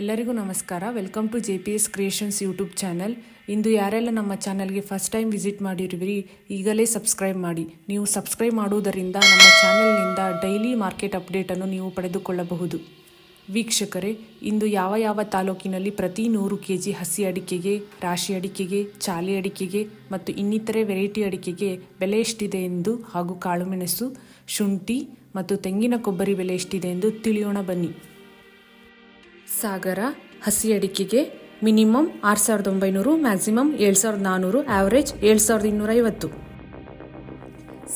ಎಲ್ಲರಿಗೂ ನಮಸ್ಕಾರ. Welcome to J P S creations YouTube channel ಇಂದು ಯಾರೆಲ್ಲ ನಮ್ಮ ಚಾನಲ್ಗೆ ಫಸ್ಟ್ ಟೈಮ್ ವಿಸಿಟ್ ಮಾಡಿರುವಿರಿ, ಈಗಲೇ ಸಬ್ಸ್ಕ್ರೈಬ್ ಮಾಡಿ. ನೀವು ಸಬ್ಸ್ಕ್ರೈಬ್ ಮಾಡುವುದರಿಂದ ನಮ್ಮ ಚಾನಲ್ನಿಂದ ಡೈಲಿ ಮಾರ್ಕೆಟ್ ಅಪ್ಡೇಟನ್ನು ನೀವು ಪಡೆದುಕೊಳ್ಳಬಹುದು. ವೀಕ್ಷಕರೇ, ಇಂದು ಯಾವ ಯಾವ ತಾಲೂಕಿನಲ್ಲಿ ಪ್ರತಿ ನೂರು ಕೆ ಜಿ ಹಸಿ ಅಡಿಕೆಗೆ, ರಾಶಿ ಅಡಿಕೆಗೆ, ಚಾಲಿ ಅಡಿಕೆಗೆ ಮತ್ತು ಇನ್ನಿತರೆ ವೆರೈಟಿ ಅಡಿಕೆಗೆ ಬೆಲೆ ಎಷ್ಟಿದೆ ಎಂದು ಹಾಗೂ ಕಾಳುಮೆಣಸು ಶುಂಠಿ ಮತ್ತು ತೆಂಗಿನ ಕೊಬ್ಬರಿ ಬೆಲೆ ಎಷ್ಟಿದೆ ಎಂದು ತಿಳಿಯೋಣ ಬನ್ನಿ. ಸಾಗರ ಹಸಿ ಅಡಿಕೆಗೆ ಮಿನಿಮಮ್ ಆರು ಸಾವಿರದ ಒಂಬೈನೂರು, ಮ್ಯಾಕ್ಸಿಮಮ್ ಏಳು ಸಾವಿರದ ನಾನ್ನೂರು ಆವರೇಜ್ ಏಳು ಸಾವಿರದ ಇನ್ನೂರೈವತ್ತು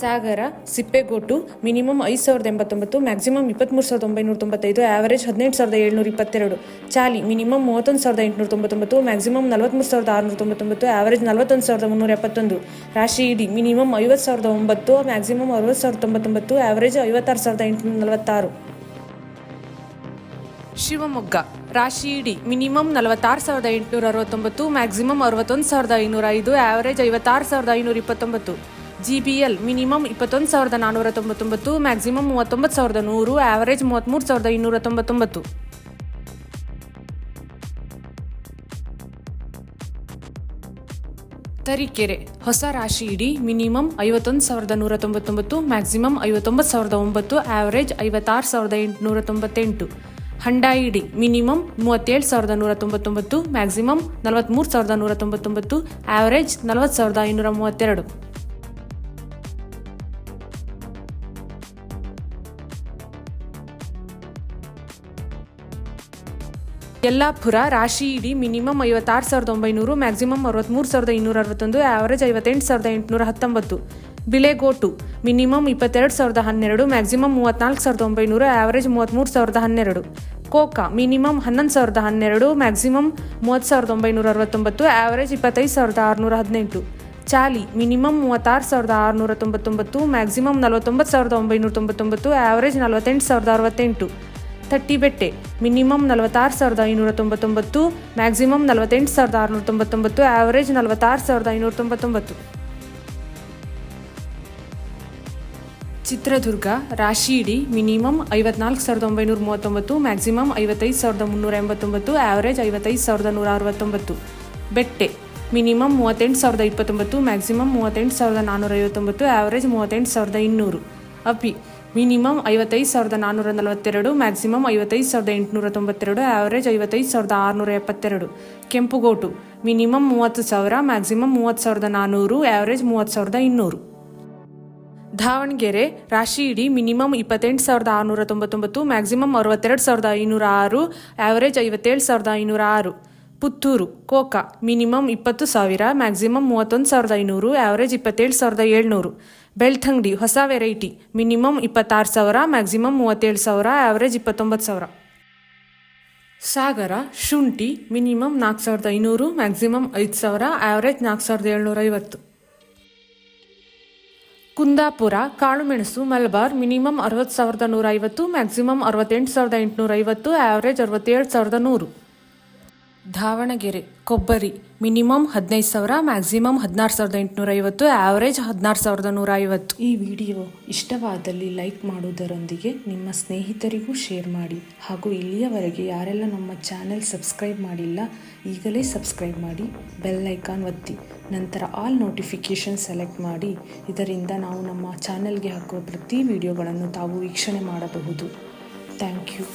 ಸಾಗರ ಸಿಪ್ಪೆಗೋಟು ಮಿನಿಮಮ್ ಐದು ಸಾವಿರದ ಎಂಬತ್ತೊಂಬತ್ತು, ಮ್ಯಾಕ್ಸಿಮಮ್ ಇಪ್ಪತ್ತ್ಮೂರು ಸಾವಿರದ ಒಂಬೈನೂರ ತೊಂಬತ್ತೈದು, ಆವರೇಜ್ ಹದಿನೆಂಟು ಸಾವಿರದ ಏಳ್ನೂರ ಇಪ್ಪತ್ತೆರಡು. ಚಾಲಿ ಮಿನಿಮಮ್ ಮೂವತ್ತೊಂದು ಸಾವಿರದ ಎಂಟುನೂರ ತೊಂಬತ್ತೊಂಬತ್ತು, ಮ್ಯಾಕ್ಸಿಮಮ್ ನಲವತ್ತ್ಮೂರು ಸಾವಿರದ ಆರುನೂರ ತೊಂಬತ್ತೊಂಬತ್ತು, ಆವರೇಜ್ ನಲವತ್ತೊಂದು ಸಾವಿರದ ಮುನ್ನೂರ ಎಪ್ಪತ್ತೊಂದು. ರಾಶಿ ಇಡಿ ಮಿನಿಮಮ್ ಐವತ್ತು ಸಾವಿರದ ಒಂಬತ್ತು, ಮ್ಯಾಕ್ಸಿಮಮ್ ಅರವತ್ತು ಸಾವಿರದ ತೊಂಬತ್ತೊಂಬತ್ತು, ಆವರೇಜ್ ಐವತ್ತಾರು ಸಾವಿರದ ಎಂಟುನೂರ ನಲವತ್ತಾರು. ಶಿವಮೊಗ್ಗ. ರಾಶಿ ಇಡಿ. ಮಿನಿಮಮ್ ನಲವತ್ತಾರು ಸಾವಿರದ ಎಂಟುನೂರ ಅರವತ್ತೊಂಬತ್ತು ಮ್ಯಾಕ್ಸಿಮಮ್ ಅರವತ್ತೊಂದು ಸಾವಿರದ ಐನೂರ ಐದು ಆವರೇಜ್ ಐವತ್ತಾರು ಸಾವಿರದ ಐನೂರ ಇಪ್ಪತ್ತೊಂಬತ್ತು. ಜಿ ಬಿ ಎಲ್ ಮಿನಿಮಮ್ ಇಪ್ಪತ್ತೊಂದು ಸಾವಿರದ ನಾನ್ನೂರ ತೊಂಬತ್ತೊಂಬತ್ತು ಮ್ಯಾಕ್ಸಿಮಮ್ ಮೂವತ್ತೊಂಬತ್ತು ಸಾವಿರದ ನೂರು ಆವರೇಜ್ ಮೂವತ್ತ್ಮೂರು ಸಾವಿರದ ಇನ್ನೂರ ತೊಂಬತ್ತೊಂಬತ್ತು. ತರೀಕೆರೆ. ಹೊಸ ರಾಶಿ ಇಡಿ. ಮಿನಿಮಮ್ ಐವತ್ತೊಂದು ಸಾವಿರದ ನೂರ ತೊಂಬತ್ತೊಂಬತ್ತು ಮ್ಯಾಕ್ಸಿಮಮ್ ಐವತ್ತೊಂಬತ್ತು ಸಾವಿರದ ಒಂಬತ್ತು ಆವರೇಜ್ ಐವತ್ತಾರು ಸಾವಿರದ ಎಂಟುನೂರ ತೊಂಬತ್ತೆಂಟು. ಹಂಡಾ ಡಿ ಮಿನಿಮಮ್ ಮೂವತ್ತೇಳು ಸಾವಿರದ ನೂರ ತೊಂಬತ್ತೊಂಬತ್ತು ಮ್ಯಾಕ್ಸಿಮಮ್ ನಲವತ್ತ್ಮೂರು ಸಾವಿರದ ನೂರ ತೊಂಬತ್ತೊಂಬತ್ತು ಆವರೇಜ್ ನಲವತ್ತು ಸಾವಿರದ ಐನೂರ ಮೂವತ್ತೆರಡು. ಯಲ್ಲಾಪುರ ರಾಶಿ ಇಡಿ ಮಿನಿಮಮ್ ಐವತ್ತಾರು ಸಾವಿರದ ಒಂಬೈನೂರು ಮ್ಯಾಕ್ಸಿಮಮ್ ಅರವತ್ತ್ಮೂರು ಸಾವಿರದ ಇನ್ನೂರ ಅರವತ್ತೊಂದು ಆವರೇಜ್ ಐವತ್ತೆಂಟು ಸಾವಿರದ ಎಂಟುನೂರ ಹತ್ತೊಂಬತ್ತು ಬಿಲೆಗೋಟು ಮಿನಿಮಮ್ ಇಪ್ಪತ್ತೆರಡು ಸಾವಿರದ ಹನ್ನೆರಡು, ಮ್ಯಾಕ್ಸಿಮಮ್ ಮೂವತ್ತ್ನಾಲ್ಕು ಸಾವಿರದ ಒಂಬೈನೂರು, ಆವರೇಜ್ ಮೂವತ್ತ್ಮೂರು ಸಾವಿರದ ಹನ್ನೆರಡು. ಕೋಕಾ, ಮಿನಿಮಮ್ ಹನ್ನೊಂದು ಸಾವಿರದ ಹನ್ನೆರಡು, ಮ್ಯಾಕ್ಸಿಮಮ್ ಮೂವತ್ತು ಸಾವಿರದ ಒಂಬೈನೂರ ಅರವತ್ತೊಂಬತ್ತು, ಆವರೇಜ್ ಇಪ್ಪತ್ತೈದು ಸಾವಿರದ ಆರುನೂರ ಹದಿನೆಂಟು. ಚಾಲಿ, ಮಿನಿಮಮ್ ಮೂವತ್ತಾರು ಸಾವಿರದ ಆರುನೂರ ತೊಂಬತ್ತೊಂಬತ್ತು, ಮ್ಯಾಕ್ಸಿಮಮ್ ನಲವತ್ತೊಂಬತ್ತು ಸಾವಿರದ ಒಂಬೈನೂರ ತೊಂಬತ್ತೊಂಬತ್ತು, ಆವರೇಜ್ ನಲವತ್ತೆಂಟು ಸಾವಿರದ ಅರವತ್ತೆಂಟು. ತಟ್ಟಿ ಬೆಟ್ಟೆ, ಮಿನಿಮಮ್ ನಲವತ್ತಾರು ಸಾವಿರದ ಐನೂರ ತೊಂಬತ್ತೊಂಬತ್ತು, ಮ್ಯಾಕ್ಸಿಮಮ್ ನಲವತ್ತೆಂಟು ಸಾವಿರದ ಆರುನೂರ ತೊಂಬತ್ತೊಂಬತ್ತು, ಆವರೇಜ್ ನಲವತ್ತಾರು ಸಾವಿರದ ಐನೂರ ತೊಂಬತ್ತೊಂಬತ್ತು. ಚಿತ್ರದುರ್ಗ, ರಾಶಿ ಇಡಿ, ಮಿನಿಮಮ್ ಐವತ್ನಾಲ್ಕು ಸಾವಿರದ ಒಂಬೈನೂರ ಮೂವತ್ತೊಂಬತ್ತು, ಮ್ಯಾಕ್ಸಿಮಮ್ ಐವತ್ತೈದು ಸಾವಿರದ ಮುನ್ನೂರ ಎಂಬತ್ತೊಂಬತ್ತು, ಆವರೇಜ್ ಐವತ್ತೈದು ಸಾವಿರದ ನೂರ ಅರವತ್ತೊಂಬತ್ತು. ಬೆಟ್ಟೆ, ಮಿನಿಮಮ್ ಮೂವತ್ತೆಂಟು ಸಾವಿರದ ಇಪ್ಪತ್ತೊಂಬತ್ತು, ಮ್ಯಾಕ್ಸಿಮಮ್ ಮೂವತ್ತೆಂಟು ಸಾವಿರದ ನಾನ್ನೂರ ಐವತ್ತೊಂಬತ್ತು, ಆವರೇಜ್ ಮೂವತ್ತೆಂಟು ಸಾವಿರದ ಇನ್ನೂರು. ಅಪಿ ಮಿನಿಮಮ್ ಐವತ್ತೈದು ಸಾವಿರದ ನಾನ್ನೂರ ನಲವತ್ತೆರಡು, ಮ್ಯಾಕ್ಸಿಮಮ್ ಐವತ್ತೈದು ಸಾವಿರದ ಎಂಟುನೂರ ತೊಂಬತ್ತೆರಡು, ಆವರೇಜ್ ಐವತ್ತೈದು ಸಾವಿರದ ಆರುನೂರ ಎಪ್ಪತ್ತೆರಡು. ಕೆಂಪುಗೋಟು, ಮಿನಿಮಮ್ ಮೂವತ್ತು ಸಾವಿರ, ಮ್ಯಾಕ್ಸಿಮಮ್ ಮೂವತ್ತು ಸಾವಿರದ ನಾನ್ನೂರು, ಆವರೇಜ್ ಮೂವತ್ತು ಸಾವಿರದ ಇನ್ನೂರು. ದಾವಣಗೆರೆ ರಾಶಿ ಇಡಿ ಮಿನಿಮಮ್ ಇಪ್ಪತ್ತೆಂಟು ಸಾವಿರದ ಆರುನೂರ ತೊಂಬತ್ತೊಂಬತ್ತು ಮ್ಯಾಕ್ಸಿಮಮ್ ಅರವತ್ತೆರಡು ಸಾವಿರದ ಐನೂರ ಆರು ಆವರೇಜ್ ಐವತ್ತೇಳು ಸಾವಿರದ ಐನೂರ ಆರು. ಪುತ್ತೂರು, ಕೋಕಾ, ಮಿನಿಮಮ್ ಇಪ್ಪತ್ತು ಸಾವಿರ ಮ್ಯಾಕ್ಸಿಮಮ್ ಮೂವತ್ತೊಂದು ಸಾವಿರದ ಐನೂರು ಆವರೇಜ್ ಇಪ್ಪತ್ತೇಳು ಸಾವಿರದ ಏಳ್ನೂರು. ಬೆಳ್ತಂಗಡಿ, ಹೊಸ ವೆರೈಟಿ ಮಿನಿಮಮ್ ಇಪ್ಪತ್ತಾರು ಸಾವಿರ ಮ್ಯಾಕ್ಸಿಮಮ್ ಮೂವತ್ತೇಳು ಸಾವಿರ ಆವರೇಜ್ ಇಪ್ಪತ್ತೊಂಬತ್ತು ಸಾವಿರ. ಸಾಗರ, ಶುಂಠಿ, ಮಿನಿಮಮ್ ನಾಲ್ಕು ಸಾವಿರದ ಐನೂರು ಮ್ಯಾಕ್ಸಿಮಮ್ ಐದು ಸಾವಿರ ಆವರೇಜ್ ನಾಲ್ಕು ಸಾವಿರದ ಏಳ್ನೂರ ಐವತ್ತು. ಕುಂದಾಪುರ, ಕಾಳುಮೆಣಸು, ಮಲಬಾರ್, ಮಿನಿಮಮ್ ಅರವತ್ತು ಸಾವಿರದ ನೂರ ಐವತ್ತು ಮ್ಯಾಕ್ಸಿಮಮ್ ಅರವತ್ತೆಂಟು ಸಾವಿರದ ಎಂಟುನೂರ ಐವತ್ತು ಆವರೇಜ್ ಅರವತ್ತೇಳು ಸಾವಿರದ ನೂರು. ದಾವಣಗೆರೆ ಕೊಬ್ಬರಿ, ಮಿನಿಮಮ್ ಹದಿನೈದು ಸಾವಿರ, ಮ್ಯಾಕ್ಸಿಮಮ್ ಹದಿನಾರು ಸಾವಿರದ ಎಂಟುನೂರ ಐವತ್ತು ಆವರೇಜ್ ಹದಿನಾರು ಸಾವಿರದ ನೂರ ಐವತ್ತು ಈ ವಿಡಿಯೋ ಇಷ್ಟವಾದಲ್ಲಿ ಲೈಕ್ ಮಾಡುವುದರೊಂದಿಗೆ ನಿಮ್ಮ ಸ್ನೇಹಿತರಿಗೂ ಶೇರ್ ಮಾಡಿ. ಹಾಗೂ ಇಲ್ಲಿಯವರೆಗೆ ಯಾರೆಲ್ಲ ನಮ್ಮ ಚಾನೆಲ್ ಸಬ್ಸ್ಕ್ರೈಬ್ ಮಾಡಿಲ್ಲ, ಈಗಲೇ ಸಬ್ಸ್ಕ್ರೈಬ್ ಮಾಡಿ, ಬೆಲ್ ಐಕಾನ್ ಒತ್ತಿ. ನಂತರ ಆಲ್ ನೋಟಿಫಿಕೇಷನ್ ಸೆಲೆಕ್ಟ್ ಮಾಡಿ. ಇದರಿಂದ ನಾವು ನಮ್ಮ ಚಾನೆಲ್ಗೆ ಹಾಕುವ ಪ್ರತಿ ವಿಡಿಯೋಗಳನ್ನು ತಾವು ವೀಕ್ಷಣೆ ಮಾಡಬಹುದು. Thank you.